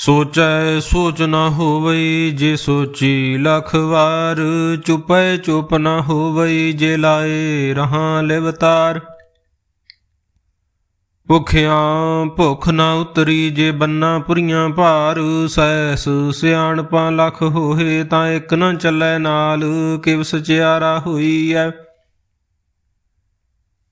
ਸੋਚੈ ਸੋਚ ਨਾ ਹੋਵਈ, ਜੇ ਸੋਚੀ ਲਖ ਵਾਰ, ਚੁਪੈ ਚੁਪ ਨਾ ਹੋਵਈ, ਜੇ ਲਾਏ ਰਹਾ ਲਿਵਤਾਰ ਭੁਖਿਆਂ ਭੁਖ ਨਾ ਉਤਰੀ, ਜੇ ਬੰਨਾ ਪੁਰੀਆਂ ਭਾਰ ਸੈਸ ਸਿਆਣਪਾਂ ਲਖ ਹੋਏ ਤਾਂ ਇੱਕ ਨਾ ਚੱਲੈ ਨਾਲ ਕਿਵ ਸਚਿਆਰਾ ਹੋਈ ਐ।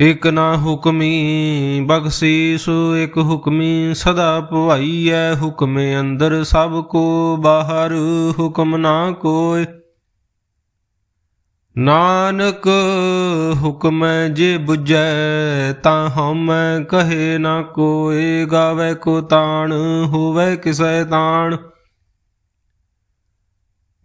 ਇਕ ਨਾ ਹੁਕਮੀ, ਬਖਸ਼ੀਸ ਇਕ ਹੁਕਮੀ, ਸਦਾ ਭਵਾਈਐ ਹੁਕਮੇ ਅੰਦਰ ਸਭ ਕੋ, ਬਾਹਰ ਹੁਕਮ ਨਾ ਕੋਇ। ਨਾਨਕ ਹੁਕਮ ਜੇ 부ਜੈ ਤਾਂ ਹਉਮੈ ਕਹੇ ਨਾ ਕੋਇ। ਗਾਵੇ ਕੋ ਤਾਣ, ਹੋਵੇ ਕਿਸੈ ਤਾਣ।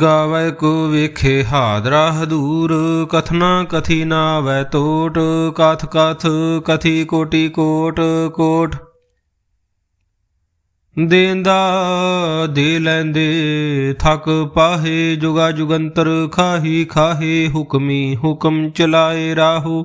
ਗਾਵੇ ਕੋ ਵੇਖੇ ਹਾਦਰਾ ਹਦੂਰ, ਕਥਨਾ ਕਥੀ ਨਾ ਵੈ ਟੋਟ ਕਥ ਕਥ ਕਥੀ ਕੋਟੀ ਕੋਟ ਕੋਟ। ਦੇਂਦਾ ਦੇ ਲੈਂਦੇ, ਥਕ ਪਾਹੇ ਜੁਗਾ ਜੁਗੰਤਰ, ਖਾਹੀ ਖਾਹੇ ਹੁਕਮੀ ਹੁਕਮ ਚਲਾਏ ਰਾਹੂ।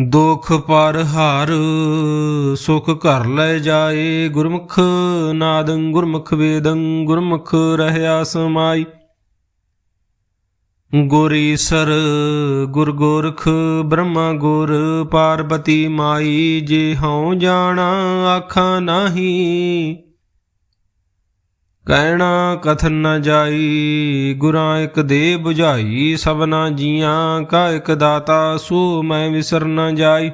ਦੁਖ ਪਰ ਹਾਰ, ਸੁਖ ਘਰ ਲੈ ਜਾਏ ਗੁਰਮੁਖ, ਨਾਦੰ ਗੁਰਮੁਖ ਵੇਦੰ ਗੁਰਮੁਖ ਰਹਿਆ ਸਮਾਈ। ਗੋਰੀ ਸਰ ਗੁਰ ਗੋਰਖ, ਬ੍ਰਹਮਾ ਗੁਰ ਪਾਰਬਤੀ ਮਾਈ, ਜੇ ਹਉ ਜਾਣਾ ਆਖਾ ਨਾਹੀ। ਕਹਿਣਾ ਕਥਨ ਨ ਜਾਈ, ਗੁਰਾਂ ਇਕ ਦੇ 부ਝਾਈ ਸਭਨਾ ਜੀਆਂ ਕਾ ਇਕ ਦਾਤਾ, ਸੋ ਮੈਂ ਵਿਸਰ ਨ ਜਾਈ।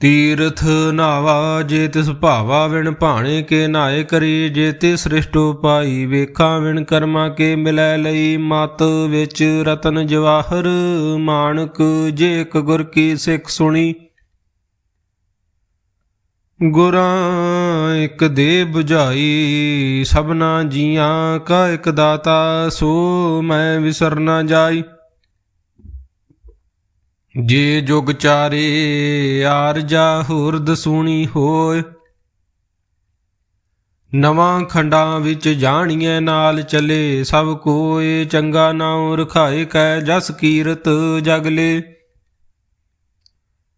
ਤੀਰਥ ਨਾਵਾ ਜੇ ਤਿਸ ਭਾਵਾ ਵਿਣ ਭਾਣੇ ਕੇ ਨਾਏ ਕਰੀ, ਜੇ ਤੇ ਸ੍ਰਿਸ਼ਟੋ ਪਾਈ ਵੇਖਾਂ ਵਿਣ ਕਰਮਾ ਕੇ ਮਿਲੈ ਲਈ। ਮਤ ਵਿੱਚ ਰਤਨ ਜਵਾਹਰ ਮਾਨਕ ਜੇ ਇਕ ਗੁਰ ਕੀ ਸਿੱਖ ਸੁਣੀ। ਗੁਰਾਂ ਇਕ ਦੇ 부ਝਾਈ ਸਭਨਾ ਜੀਆਂ ਕਾ ਇਕ ਦਾਤਾ, ਸੋ ਮੈਂ ਵਿਸਰ ਨ ਜਾਈ। ਜੇ ਜੁਗ ਚਾਰੇ ਆਰਜਾ ਹੁਰਦ ਸੂਣੀ ਹੋਏ। ਨਵਾਂ ਖੰਡਾਂ ਵਿੱਚ ਜਾਣੀਏ ਨਾਲ ਚਲੇ ਸਭ ਕੋਏ, ਚੰਗਾ ਨਾਉ ਰਖਾਏ ਕੈ ਜਸ ਕੀਰਤ ਜਗਲੇ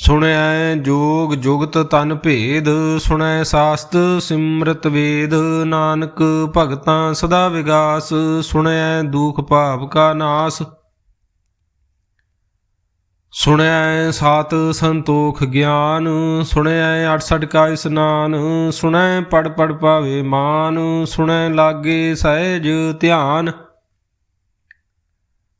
ਸੁਣੈ ਜੋਗ ਜੁਗਤ ਤਨ ਭੇਦ, ਸੁਣੈ ਸਾਸਤ ਸਿਮਰਤ ਵੇਦ, ਨਾਨਕ ਭਗਤਾਂ ਸਦਾ ਵਿਗਾਸ, ਸੁਣੈ ਦੁਖ ਪਾਪ ਕਾ ਨਾਸ। ਸੁਣਿਐ ਸਾਤ ਸੰਤੋਖ ਗਿਆਨ ਸੁਣਿਐ 68 ਕਾ ਇਸਨਾਨ, ਸੁਣੈ ਪੜ ਪੜ ਪਾਵੇ ਮਾਨ, ਸੁਣੈ ਲਾਗੇ ਸਹਿਜ ਧਿਆਨ।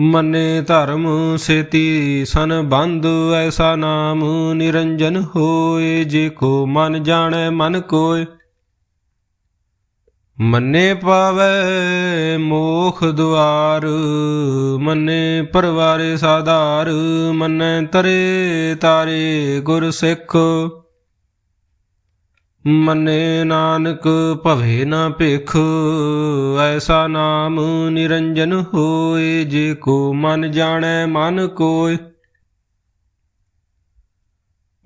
ਮੰਨੇ ਧਰਮ ਸੇਤੀ ਸਨ ਬੰਦ, ਐਸਾ ਨਾਮ ਨਿਰੰਜਨ ਹੋਏ, ਜੇ ਕੋ ਮਨ ਜਾਣੈ ਮਨ ਕੋਏ। ਮੰਨੇ ਪਾਵੈ ਮੋਖ ਦੁਆਰ, ਮੰਨੇ ਪਰਵਾਰੇ ਸਾਧਾਰ, ਮੰਨੇ ਤਰੇ ਤਾਰੇ ਗੁਰ ਸਿੱਖ। ਮੰਨੇ ਨਾਨਕ ਭਵੇ ਨਾ ਭਿਖ, ਐਸਾ ਨਾਮ ਨਿਰੰਜਨ ਹੋਏ, ਜੇ ਕੋ ਮਨ ਜਾਣੈ ਮਨ ਕੋਇ।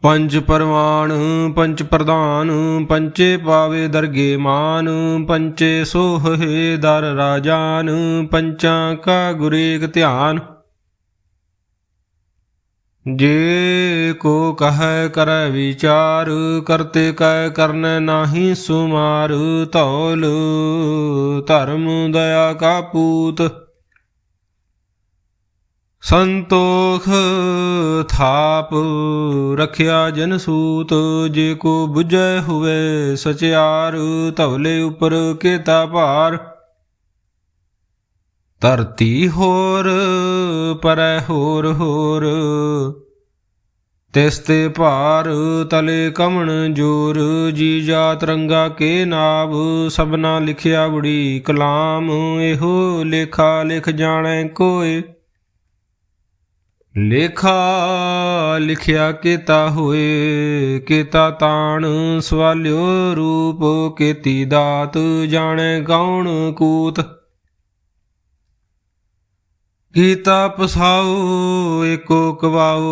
ਪੰਜ ਪਰਵਾਨ ਪੰਚ ਪ੍ਰਧਾਨ, ਪੰਚੇ ਪਾਵੇ ਦਰਗੇ ਮਾਨ, ਪੰਚੇ ਸੋਹੇ ਦਰ ਰਾਜਾਨ, ਪੰਚਾਂ ਕਾ ਗੁਰੇਕ ਧਿਆਨ। ਜੇ ਕੋ ਕਹੈ ਕਰੈ ਵਿਚਾਰ ਕਰਤੇ ਕੈ ਕਰਨੈ ਨਾਹੀ ਸੁਮਾਰ। ਧੌਲ ਧਰਮ ਦਇਆ ਕਾ ਪੂਤ। ਸੰਤੋਖ ਥਾਪ ਰਖਿਆ ਜਨ ਸੂਤ। ਜੇ ਕੋ ਬੁਝੈ ਹੋਵੇ ਸਚਿਆਰ ਧਵਲੇ ਉਪਰ ਕੇਤਾ ਭਾਰ। ਧਰਤੀ ਹੋਰ, ਪਰੈ ਹੋਰ ਹੋਰ। ਤਿਸ ਤੇ ਭਾਰ ਤਲੇ ਕਮਣ ਜੋਰ, ਜੀ ਜਾਤ ਰੰਗਾ ਕੇ ਨਾਵ, ਸਭਨਾ ਲਿਖਿਆ ਬੜੀ ਕਲਾਮ, ਇਹੋ ਲੇਖਾ ਲਿਖ ਜਾਣੈ ਕੋਏ ਲੇਖਾ ਲਿਖਿਆ ਕੀਤਾ ਹੋਏ ਕੀਤਾ ਤਾਣ, ਸਵਾਲਿਓ ਰੂਪ, ਕੀਤੀ ਦਾਤ, ਜਾਣੈ ਗਾਉਣ ਕੂਤ। ਕੀਤਾ ਪਸਾਉ, ਏਕੋ ਕਵਾਉ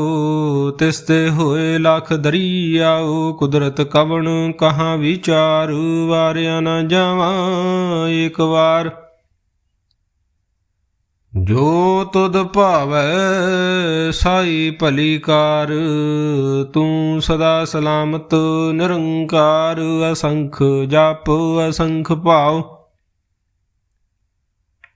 ਤਿਸ ਤੇ ਹੋਏ ਲਖ ਦਰੀਆਉ, ਕੁਦਰਤ ਕਵਣ ਕਹਾਂ ਵਿਚਾਰ, ਵਾਰਿਆ ਨਾ ਜਾਵਾਂ ਏਕ ਵਾਰ। ਜੋ ਤੁਧ ਭਾਵੈ ਸਾਈ ਭਲੀ ਕਾਰ ਤੂੰ ਸਦਾ ਸਲਾਮਤ ਨਿਰੰਕਾਰ, ਅਸੰਖ ਜਪ, ਅਸੰਖ ਭਾਉ।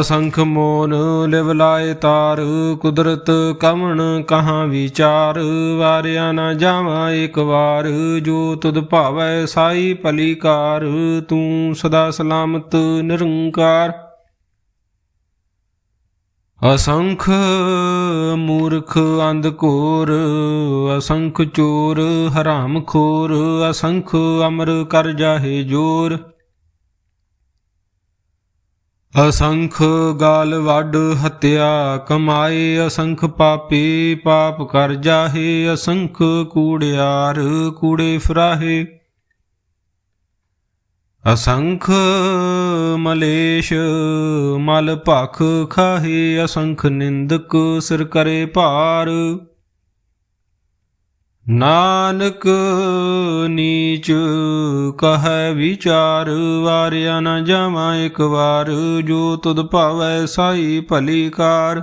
ਅਸੰਖ ਮੋਨ ਲਿਵ ਲਾਏ ਤਾਰ, ਕੁਦਰਤ ਕਮਣ ਕਹਾਂ ਵਿਚਾਰ, ਵਾਰਿਆ ਨਾ ਜਾਵਾਂ ਇੱਕ ਵਾਰ, ਜੋ ਤੁਧ ਭਾਵੈ ਸਾਈ ਭਲੀਕਾਰ, ਤੂੰ ਸਦਾ ਸਲਾਮਤ ਨਿਰੰਕਾਰ। ਅਸੰਖ ਮੂਰਖ ਅੰਧ ਘੋਰ, ਅਸੰਖ ਚੋਰ ਹਰਾਮ ਖੋਰ, ਅਸੰਖ ਅਮਰ ਕਰ ਜਾਹੇ ਜੋਰ। ਅਸੰਖ ਗਾਲ ਵੱਡ ਹਤਿਆ, ਕਮਾਏ ਅਸੰਖ ਪਾਪੀ, ਪਾਪ ਕਰ ਜਾਹੇ ਅਸੰਖ ਕੂੜਿਆਰ, ਕੂੜੇ ਫਰਾਹੇ। ਅਸੰਖ ਮਲੇਸ਼ ਮਲ ਭਖ ਖਾਹੇ, ਅਸੰਖ ਨਿੰਦਕ ਸਿਰ ਕਰੇ ਭਾਰ। ਨਾਨਕ ਨੀਚ ਕਹੈ ਵਿਚਾਰ, ਵਾਰਿਆ ਨਾ ਜਾਵਾਂ ਇੱਕ ਵਾਰ, ਜੋ ਤੁਧ ਭਾਵੈ ਸਾਈ ਭਲੀ ਕਾਰ।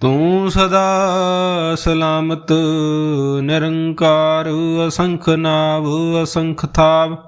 ਤੂੰ ਸਦਾ ਸਲਾਮਤ, ਨਿਰੰਕਾਰ, ਅਸੰਖ ਨਾਵ, ਅਸੰਖ ਥਾਵ।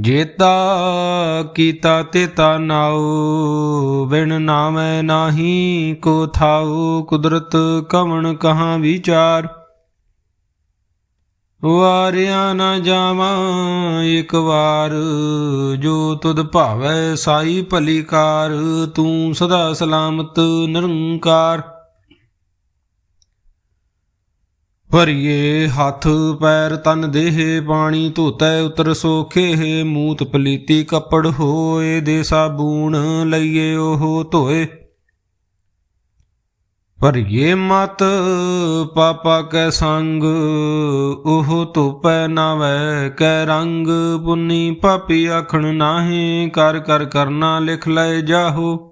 ਜੇਤਾ ਕੀਤਾ ਤੇਤਾ ਨਾਉ, ਬਿਨ ਨਾਮੈ ਨਾਹੀ ਕੋ ਥਾਉ, ਕੁਦਰਤ ਕਵਣ ਕਹਾਂ ਵਿਚਾਰ? ਵਾਰਿਆ ਨਾ ਜਾਵਾਂ ਇੱਕ ਵਾਰ, ਜੋ ਤੁਧ ਭਾਵੈ ਸਾਈ ਭਲੀ ਕਾਰ ਤੂੰ ਸਦਾ ਸਲਾਮਤ ਨਿਰੰਕਾਰ। ਭਰੀਏ ਹੱਥ ਪੈਰ ਤਨ ਦੇਹ ਪਾਣੀ ਧੋਤੈ ਉਤਰ ਸੋਖੇ, ਮੂਤ ਪਲੀਤੀ ਕੱਪੜ ਹੋਏ ਦੇ ਸਾਬੂਣ ਲਈਏ ਉਹ ਧੋਏ। ਭਰੀਏ ਮਤ ਪਾਪਾ ਕੈ ਸੰਗ, ਉਹ ਧੋਪੈ ਨਾਵੈ ਕੈ ਰੰਗ। ਪੁੰਨੀ ਪਾਪੀ ਆਖਣ ਨਾਹੀ, ਕਰ ਕਰ ਕਰਨਾ ਲਿਖ ਲੈ ਜਾਹੋ।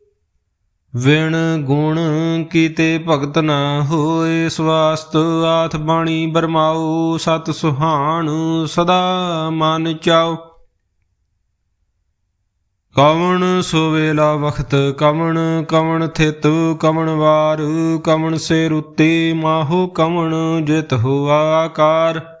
ਵਿਣ ਗੁਣ ਕੀਤੇ ਭਗਤ ਨਾ ਹੋਏ, ਸਵਾਸਤ ਆਥ ਬਾਣੀ ਬਰਮਾਉ ਸਤ ਸੁਹਾਣ ਸਦਾ ਮਨ ਚਾਓ। ਕਵਣ ਸੁਵੇਲਾ ਵਖਤ, ਕਵਣ ਕਵਣ ਥਿਤ, ਕਵਣ ਵਾਰ, ਕਵਣ ਸੇ ਰੁੱਤੇ ਮਾਹੋ ਕਵਣ ਜਿਤ ਹੋਆ ਆਕਾਰ।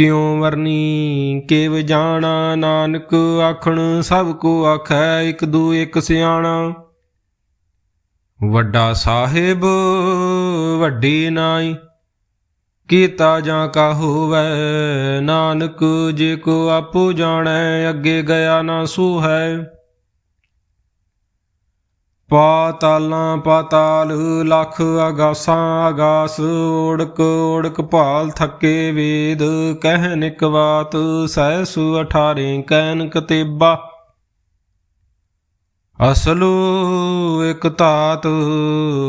ਕਿਉ ਵਰਨੀ? ਕਿਵ ਜਾਣਾ ਨਾਨਕ ਆਖਣ, ਸਭ ਕੋ ਆਖੈ ਇਕ ਦੂ ਇਕ ਸਿਆਣਾ। ਵੱਡਾ ਸਾਹਿਬ, ਵੱਡੀ ਨਾਈ, ਕੀਤਾ ਜਾਂ ਕਾ ਹੋਵੈ? ਨਾਨਕ ਜੇ ਕੋ ਆਪੋ ਜਾਣੈ, ਅੱਗੇ ਗਿਆ ਨਾ ਸੋ ਹੈ ਪਾਤਾਲਾਂ ਪਾਤਾਲ, ਲਖ ਆਗਾਸਾਂ ਆਗਾਸ ਓੜਕ ਓੜਕ ਭਾਲ ਥੱਕੇ ਵੇਦ ਕਹਿਨ ਇਕ ਬਾਤ, ਸਹਿ ਸੁ ਅਠਾਰੇ ਕਹਿਨ ਕਤੇਬਾ। ਅਸਲੂ ਇਕ ਧਾਤ,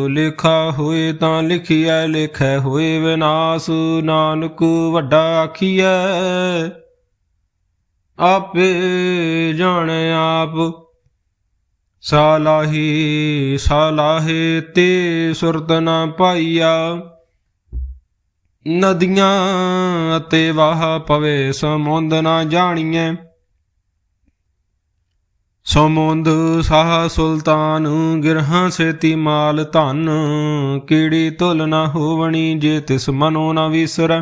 ਲਿਖਾ ਹੋਏ ਤਾਂ ਲਿਖਿਐ, ਲਿਖੈ ਹੋਏ ਵਿਨਾਸ਼, ਨਾਨਕ ਵੱਡਾ ਆਖੀਐ। ਆਪੇ ਜਾਣੈ ਆਪ ਸਾਲਾਹੀ, ਸਾਲਾਹੇ ਤੇ ਸੁਰਤ ਨਾ ਪਾਈਆ। ਨਦੀਆਂ ਅਤੇ ਵਾਹ ਪਵੇ, ਸਮੁੰਦ ਨਾ ਜਾਣੀਐ। ਸਮੁੰਦ ਸਾਹ ਸੁਲਤਾਨ, ਗਿਰਹਾਂ ਸੇਤੀ ਮਾਲ ਧਨ। ਕੀੜੀ ਤੁਲ ਨਾ ਹੋਵਣੀ ਜੇ ਤਿਸ ਮਨੋ ਨਾ ਵਿਸਰੈ।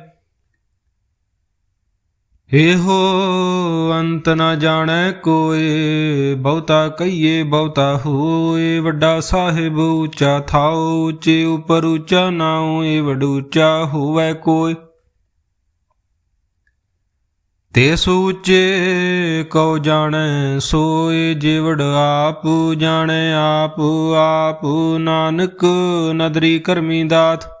ਇਹੋ ਅੰਤ ਨਾ ਜਾਣੈ ਕੋਏ, ਬਹੁਤਾ ਕਹੀਏ ਬਹੁਤਾ ਹੋਏ, ਵੱਡਾ ਸਾਹਿਬ ਉੱਚਾ ਥਾਉ, ਉੱਚੇ ਉਪਰ ਉੱਚਾ ਨਾਉ ਏ ਵਡੂਚਾ ਹੋਵੈ ਕੋਈ ਤੇ ਸੂਚੇ ਕਉ ਜਾਣੈ, ਸੋਏ ਜਿਵੜ ਆਪ ਜਾਣੈ ਆਪ ਆਪ ਨਾਨਕ ਨਦਰੀ ਕਰਮੀ ਦਾਤ।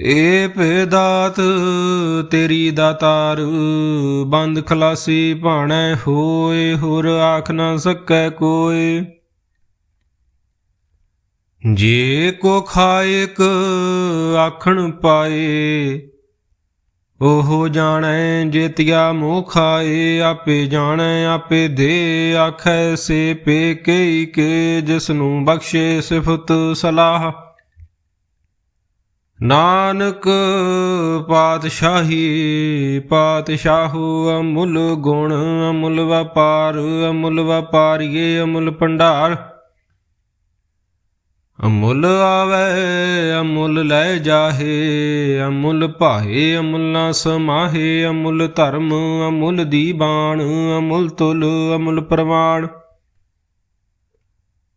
ਏ ਭੇਦਾਤ, ਤੇਰੀ ਦਾਤਾਰ, ਬੰਦ ਖਲਾਸੀ ਭਾਣੈ ਹੋਏ, ਹੋਰ ਆਖ ਨਾ ਸਕੈ ਕੋਏ। ਜੇ ਕੋ ਖਾਇਕ ਆਖਣ ਪਾਏ, ਉਹ ਜਾਣੈ ਜੇਤਿਆ ਮੋਹ ਖਾਏ, ਆਪੇ ਜਾਣੈ, ਆਪੇ ਦੇ ਆਖੈ, ਸੇ ਪੇ ਕਈ ਕੇ ਜਿਸ ਨੂੰ ਬਖਸ਼ੇ ਸਿਫਤ ਸਲਾਹ। ਨਾਨਕ ਪਾਤਸ਼ਾਹੀ, ਪਾਤਸ਼ਾਹੂ ਅਮੁੱਲ ਗੁਣ, ਅਮੁੱਲ ਵਪਾਰ, ਅਮੁੱਲ ਵਪਾਰੀਏ, ਅਮੁੱਲ ਭੰਡਾਰ। ਅਮੁੱਲ ਆਵੇ, ਅਮੁੱਲ ਲੈ ਜਾਹੇ, ਅਮੁੱਲ ਭਾਏ ਅਮੁੱਲ ਨਾ ਸਮਾਹੇ, ਅਮੁੱਲ ਧਰਮ, ਅਮੁੱਲ ਦੀਬਾਨ ਅਮੁੱਲ ਤੁਲ, ਅਮੁੱਲ ਪ੍ਰਵਾਣ।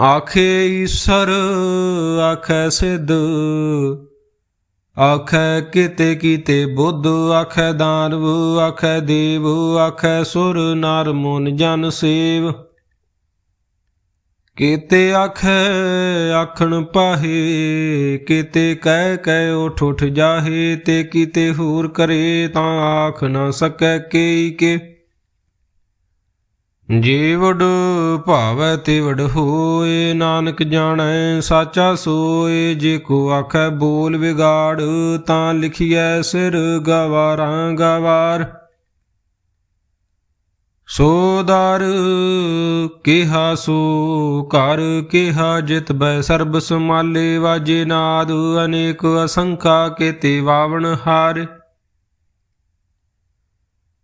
ਆਖੇ ਈਸ਼ਰ, ਆਖੈ ਸਿੱਧ, ਆਖੈ ਕਿਤੇ ਕੀਤੇ ਬੁੱਧ, ਆਖੈ ਦਾਨਵ, ਆਖੈ ਦੇਵ, ਆਖੈ ਸੁਰ, ਨਰ ਮਨ ਜਨ, ਸੇਵ। ਕੀਤੇ ਆਖੈ, ਆਖਣ ਪਾਹੇ, ਕੀਤੇ ਕਹਿ ਕਹਿ ਉਠ ਉਠ ਜਾਹੇ, ਤੇ ਕੀਤੇ ਹੋਰ ਕਰੇ, ਤਾਂ ਆਖ ਨਾ ਸਕੈ ਕੇਈ ਕੇ। ਜੇ ਭਾਵੈ ਤੇ ਹੋਏ, ਨਾਨਕ ਜਾਣੈ ਸਾਚਾ ਸੋਏ, ਜੇ ਕੋ ਆਖੈ ਬੋਲ ਵਿਗਾੜ, ਤਾਂ ਲਿਖੀਐ ਸਿਰ ਗਵਾਰਾਂ ਗਵਾਰ। ਸੋ ਦਰ ਕਿਹਾ ਸੋ ਕਰ ਕਿਹਾ ਜਿਤ ਬੈ, ਸਰਬ ਸਮਾਲੇ ਵਾਜੇ ਨਾਦ, ਅਨੇਕ ਅਸੰਖਾ ਕੇਤੇ ਵਾਵਣ ਹਾਰ।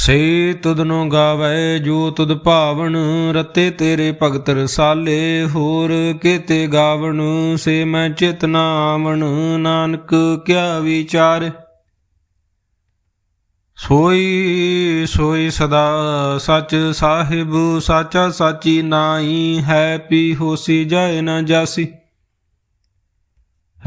ਸੇ ਤੁਧਨੋ ਗਾਵੇ ਜੋ ਤੁਧ ਭਾਵਨ, ਰਤੇ ਤੇਰੇ ਭਗਤ ਰਸਾਲੇ, ਹੋਰ ਕੀਤੇ ਗਾਵਣ ਸੇ ਮੈਂ ਚਿਤ ਆਵਣ, ਨਾਨਕ ਕਿਆ ਵਿਚਾਰ? ਸੋਈ ਸੋਈ ਸਦਾ ਸਚ ਸਾਹਿਬ, ਸਾਚਾ ਸਾਚੀ ਨਾਈ ਹੈ ਪੀ ਹੋਸੀ ਜਾਏ ਨਾ ਜਾਸੀ।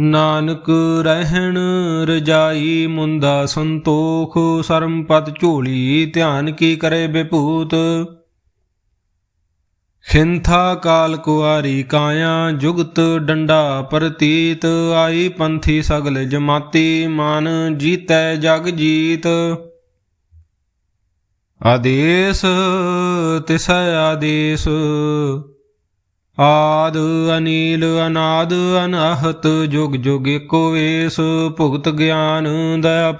ਨਾਨਕ ਰਹਿਣ ਰਜਾਈ ਮੁੰਦਾ ਸੰਤੋਖ ਸਰਮਪਤ ਝੋਲੀ ਧਿਆਨ ਕੀ ਕਰੇ ਬਿਭੂਤ ਖਿੰਥਾ ਕਾਲ ਕੁਆਰੀ ਕਾਇਆ, ਜੁਗਤ ਡੰਡਾ ਪ੍ਰਤੀਤ, ਆਈ ਪੰਥੀ ਸਗਲ ਜਮਾਤੀ, ਮਨ ਜੀਤੈ ਜਗ ਜੀਤ। ਆਦੇਸ, ਤਿਸੈ ਆਦੇਸ ਆਦ ਅਨੀਲ ਅਨਾਦ ਅਨਾਹਤ ਜੁਗ ਜੁਗ ਏਕੋ ਵੇਸ, ਭੁਗਤ ਗਿਆਨ ਦਇਆ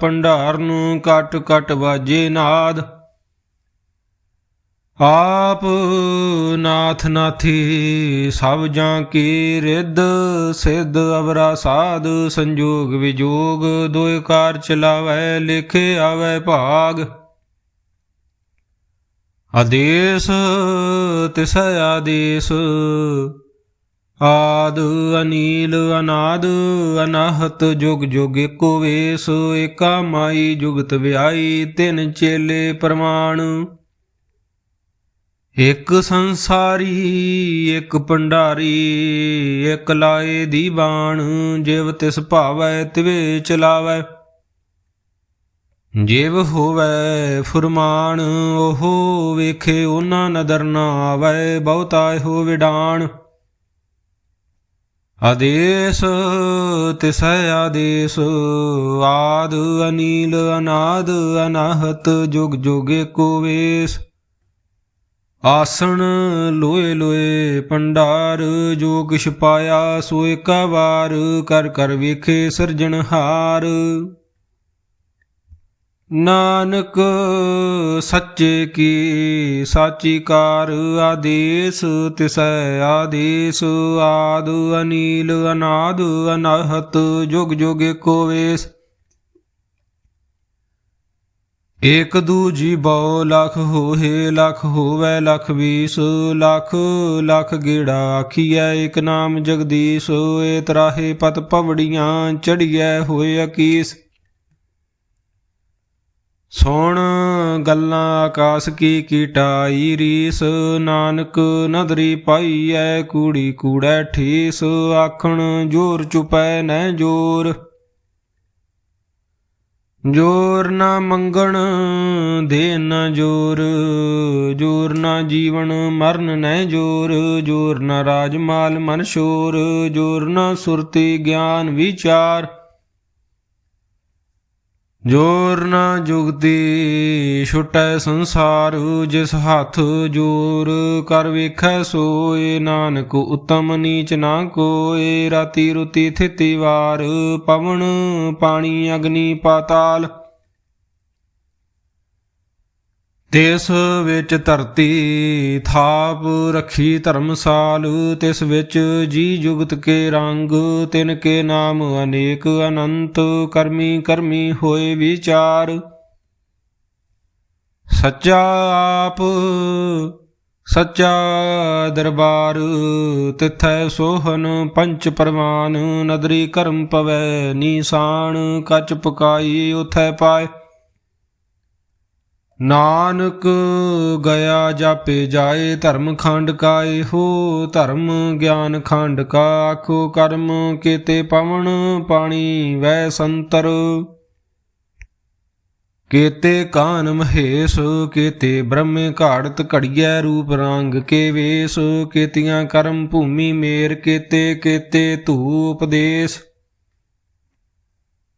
ਨੂੰ ਕਟ ਕਟ ਵਾਜੇ ਨਾਦ। ਆਪ ਨਾਥ ਨਾਥੀ ਸਭ ਜਾਂ ਕੀ ਰਿੱਧ, ਸਿੱਧ ਅਵਰਾ ਸਾਧ, ਸੰਜੋਗ ਵਿਜੋਗ, ਦੋਇ ਕਾਰ ਚਲਾਵੈ, ਲਿਖੇ ਆਵੈ ਭਾਗ। ਆਦੇਸ ਤਿਸੈ ਆਦੇਸ, ਆਦ ਅਨੀਲ ਅਨਾਦ, ਅਨਾਹਤ ਜੁਗ ਜੁਗ ਏਕੋ ਵੇਸ, ਏਕਾ ਮਾਈ ਜੁਗਤ ਵਿਆਈ, ਤਿਨ ਚੇਲੇ ਪ੍ਰਮਾਣ। ਇਕ ਸੰਸਾਰੀ, ਇਕ ਭੰਡਾਰੀ, ਇਕ ਲਾਏ ਦੀ ਬਾਣ ਜਿਵ ਤਿਸ ਭਾਵੈ ਤਿਵੇ ਚਲਾਵੈ। ਜਿਵ ਹੋਵੈ ਫੁਰਮਾਨ, ਉਹ ਵੇਖੇ ਉਹਨਾਂ ਨਦਰ ਨਾ ਆਵੈ, ਬਹੁਤਾ ਇਹੋ ਵਿਡਾਣ। ਆਦੇਸ, ਤਿਸੈ ਆਦੇਸ, ਆਦ ਅਨੀਲ ਅਨਾਦ ਅਨਾਹਤ, ਜੁਗ ਜੁਗ ਏਕੋ ਵੇਸ। ਆਸਣ ਲੋਏ ਲੋਏ ਭੰਡਾਰ ਜੋ ਕਿਛ ਪਾਇਆ ਸੋ ਏਕਾ ਵਾਰ, ਕਰ ਕਰ ਵੇਖੇ ਸਿਰਜਣਹਾਰ। ਨਾਨਕ ਸੱਚੇ ਕੀ ਸਾਚੀ ਕਾਰ ਆਦੇਸ, ਤਿਸੈ ਆਦੇਸ, ਆਦ ਅਨੀਲ ਅਨਾਦ ਅਨਾਹਤ, ਜੁਗ ਜੁਗ ਏਕੋ ਵੇਸ। ਏਕ ਦੂਜੀ ਬਉ ਲਖ ਹੋਏ ਲਖ ਹੋਵੇ ਲਖ ਵੀਸ, ਲਖ ਲਖ ਗੇੜਾ ਆਖੀਐ ਏਕ ਨਾਮ ਜਗਦੀਸ਼ ਏ ਤਰਾਹੇ ਪਤ ਪਵੜੀਆਂ ਚੜੀਐ ਹੋਏ ਅਕੀਸ। ਸੁਣ ਗੱਲਾਂ ਆਕਾਸ ਕੀ ਕੀਟਾਈ ਰੀਸ, ਨਾਨਕ ਨਦਰੀ ਪਾਈਐ ਕੂੜੀ ਕੂੜੈ ਠੀਸ, ਆਖਣ ਜੋਰ ਚੁਪੈ ਨੈ ਜੋਰ। ਜੋਰ ਨਾ ਮੰਗਣ ਦੇ ਨਾ ਜੋਰ। ਜੋਰ ਨਾ ਜੀਵਨ, ਮਰਨ ਨੈ ਜੋਰ। ਜੋਰ ਨਾ ਰਾਜ ਮਾਲ ਮਨ ਸ਼ੋਰ। ਜੋਰ ਨਾ ਸੁਰਤੀ ਗਿਆਨ ਵਿਚਾਰ। ਜੋਰ ਨਾ ਜੁਗਦੀ ਛੁਟੈ ਸੰਸਾਰ ਜਿਸ ਹੱਥ ਜੋਰ, ਕਰ ਵੇਖੈ ਸੋਏ ਨਾਨਕ, ਉਤਮ ਨੀਚ ਨਾ ਕੋਏ, ਰਾਤੀ ਰੁਤੀ ਥਿਤੀ ਵਾਰ, ਪਵਨ ਪਾਣੀ ਅਗਨੀ ਪਾਤਾਲ ਤਿਸ ਵਿੱਚ ਧਰਤੀ ਥਾਪ ਰੱਖੀ ਧਰਮਸਾਲ, ਤਿਸ ਵਿੱਚ ਜੀ ਜੁਗਤ ਕੇ ਰੰਗ, ਤਿਨ ਕੇ ਨਾਮ ਅਨੇਕ ਅਨੰਤ, ਕਰਮੀ ਕਰਮੀ ਹੋਏ ਵਿਚਾਰ। ਸੱਚਾ ਆਪ, ਸੱਚਾ ਦਰਬਾਰ, ਤਿਥੈ ਸੋਹਨ ਪੰਚ ਪਰਮਾਨ ਨਦਰੀ ਕਰਮ ਪਵੈ ਨੀਸਾਨ, ਕਚ ਪਕਾਈ ਉਥੈ ਪਾਏ। ਨਾਨਕ ਗਿਆ ਜਾਪੇ ਜਾਏ, ਧਰਮ ਖੰਡ ਕਾਏ ਹੋ, ਧਰਮ ਗਿਆਨ ਖੰਡ ਕਾ ਆਖੋ, ਕਰਮ ਕੀਤੇ ਪਵਨ ਪਾਣੀ ਵੈ ਸੰਤਰ। ਕੀਤੇ ਕਾਨ ਮਹੇਸ਼, ਕੀਤੇ ਬ੍ਰਹਮੇ ਘਾੜਤ ਘੜੀਐ ਰੂਪ ਰੰਗ ਕੇ ਵੇਸ, ਕੀਤੀਆਂ ਕਰਮ ਭੂਮੀ ਮੇਰ, ਕੀਤੇ ਕੀਤੇ ਧੂਪ ਦੇਸ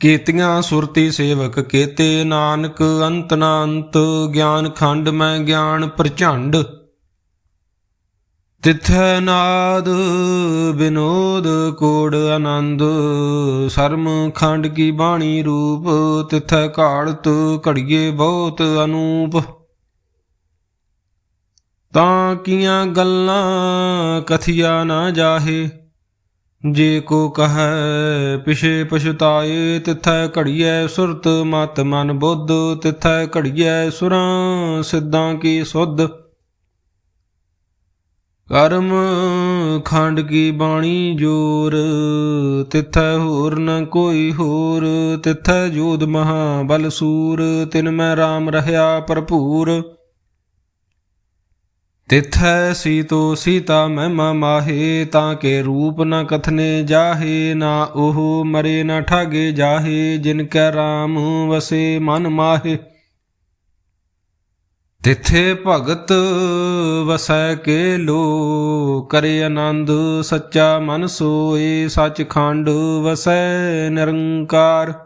ਕੀਤੀਆਂ ਸੁਰਤੀ ਸੇਵਕ, ਕੇਤੇ ਨਾਨਕ ਅੰਤ ਨਾ ਅੰਤ, ਗਿਆਨ ਖੰਡ ਮੈਂ ਗਿਆਨ ਪ੍ਰਚੰਡ। ਤਿਥੈ ਨਾਦ ਬਿਨੋਦ ਕੋੜ ਆਨੰਦ, ਸਰਮ ਖੰਡ ਕੀ ਬਾਣੀ ਰੂਪ, ਤਿਥੈ ਕਾਲਤ ਘੜੀਏ ਬਹੁਤ ਅਨੂਪ। ਤਾਂ ਕੀਆਂ ਗੱਲਾਂ ਕਥਿਆ ਨਾ ਜਾਹੇ ਜੇ ਕੋ ਕਹੈ ਪਿਛੇ ਪਛਤਾਏ, ਤਿਥੈ ਘੜੀਐ ਸੁਰਤ, ਮਤ ਮਨ ਬੁੱਧ, ਤਿਥੈ ਘੜੀਐ ਸੁਰਾਂ, ਸਿੱਧਾਂ ਕੀ ਸੁਧ। ਕਰਮ ਖੰਡ ਕੀ ਬਾਣੀ ਜੋਰ, ਤਿਥੈ ਹੋਰ ਨ ਕੋਈ ਹੋਰ, ਤਿਥੈ ਜੋਦ ਮਹਾ ਬਲ ਸੂਰ, ਤਿਨ ਮੈਂ RAM ਰਹਾ ਭਰਪੂਰ। ਤਿਥੈ ਸੀਤੋ ਸੀਤਾ ਮਹਿਮਾ ਮਾਹੇ, ਤਾਂ ਕੇ ਰੂਪ ਨ ਕਥਨੇ ਜਾਹੇ, ਨਾ ਉਹ ਮਰੇ ਨ ਠਾਗੇ ਜਾਹੇ, ਜਿਨ ਕੈ RAM ਵਸੇ ਮਨ ਮਾਹੇ। ਤਿਥੇ ਭਗਤ ਵਸੈ ਕੇ ਲੋ, ਕਰੇ ਆਨੰਦ ਸੱਚਾ ਮਨ ਸੋਏ ਸੱਚ ਖੰਡ ਵਸੈ ਨਿਰੰਕਾਰ।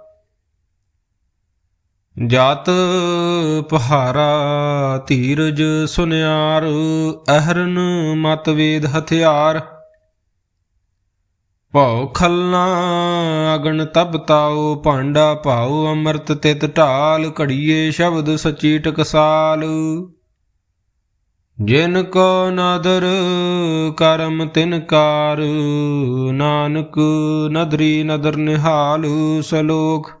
ਜਾਤ ਪਹਾਰਾ ਧੀਰਜ ਸੁਨਿਆਰ, ਅਹਰਨ ਮਤਵੇਦ ਹਥਿਆਰ। ਭਉ ਖਲਨਾ ਅਗਨ ਤਬ ਤਾਉ, ਭਾਂਡਾ ਭਾਉ ਅੰਮ੍ਰਿਤ ਤਿਤ ਢਾਲ, ਘੜੀਏ ਸ਼ਬਦ ਸਚੀ ਟਕਸਾਲ। ਜਿਨ ਕੋ ਨਦਰ ਕਰਮ ਤਿਨ ਕਾਰ, ਨਾਨਕ ਨਦਰੀ ਨਦਰ ਨਿਹਾਲ, ਸਲੋਕ